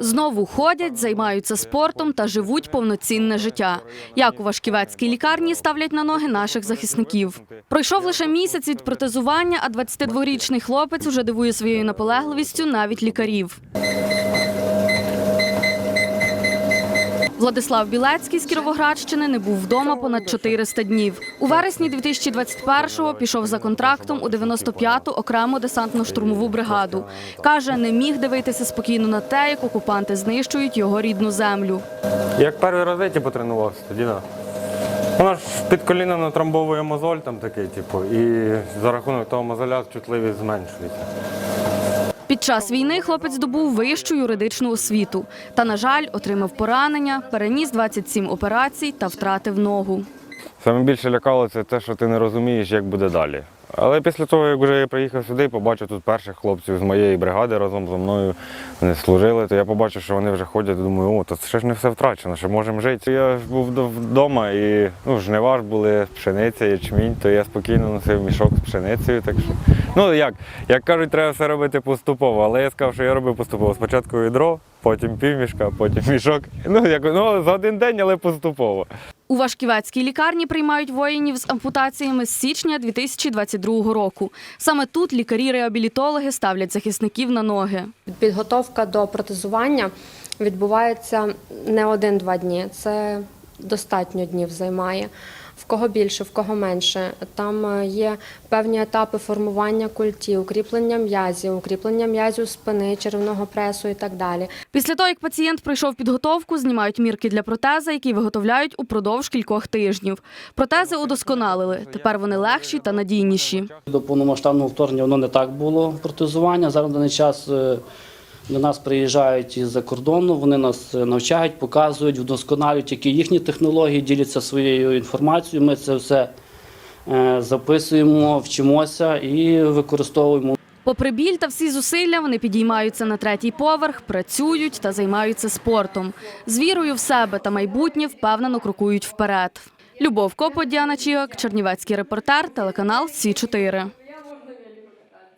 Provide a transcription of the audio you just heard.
Знову ходять, займаються спортом та живуть повноцінне життя. Як у Вашківецькій лікарні ставлять на ноги наших захисників. Пройшов лише місяць від протезування, а 22-річний хлопець уже дивує своєю наполегливістю навіть лікарів. Владислав Білецький з Кіровоградщини не був вдома понад 400 днів. У вересні 2021-го пішов за контрактом у 95-ту окрему десантно-штурмову бригаду. Каже, не міг дивитися спокійно на те, як окупанти знищують його рідну землю. Як перший рази типу, тренувався, тоді да. Вона ж під коліном натрамбовує мозоль там такий, типу, і за рахунок того мозоля чутливість зменшується. Під час війни хлопець здобув вищу юридичну освіту. Та, на жаль, отримав поранення, переніс 27 операцій та втратив ногу. Саме більше лякало це те, що ти не розумієш, як буде далі. Але після того, як вже я приїхав сюди, побачив тут перших хлопців з моєї бригади разом зі мною. Вони служили, то я побачив, що вони вже ходять, думаю, о, то ще ж не все втрачено, ще можемо жити. Я був вдома і ну, жнива були, пшениця, ячмінь, то я спокійно носив мішок з пшеницею. Так що, ну як, як кажуть, треба все робити поступово, але я сказав, що я робив поступово. Спочатку відро, потім півмішка, потім мішок. Ну, як, ну за один день, але поступово. У Вашківецькій лікарні приймають воїнів з ампутаціями з січня 2022 року. Саме тут лікарі-реабілітологи ставлять захисників на ноги. Підготовка до протезування відбувається не один-два дні. Це достатньо днів займає. В кого більше, в кого менше. Там е, є певні етапи формування культів, укріплення м'язів, укріплення м'язів спини, черевного пресу і так далі. Після того, як пацієнт пройшов підготовку, знімають мірки для протеза, які виготовляють упродовж кількох тижнів. Протези удосконалили. Тепер вони легші та надійніші. До повномасштабного вторгнення воно не так було протезування. Зараз на даний час е, до нас приїжджають із-за кордону, вони нас е, навчають, показують, вдосконалюють, які їхні технології, діляться своєю інформацією. Ми це все е, записуємо, вчимося і використовуємо. Попри біль та всі зусилля, вони підіймаються на третій поверх, працюють та займаються спортом. З вірою в себе та майбутнє впевнено крокують вперед. Любов Копо, Діана Чігак, Чернівецький репортер, телеканал Сі 4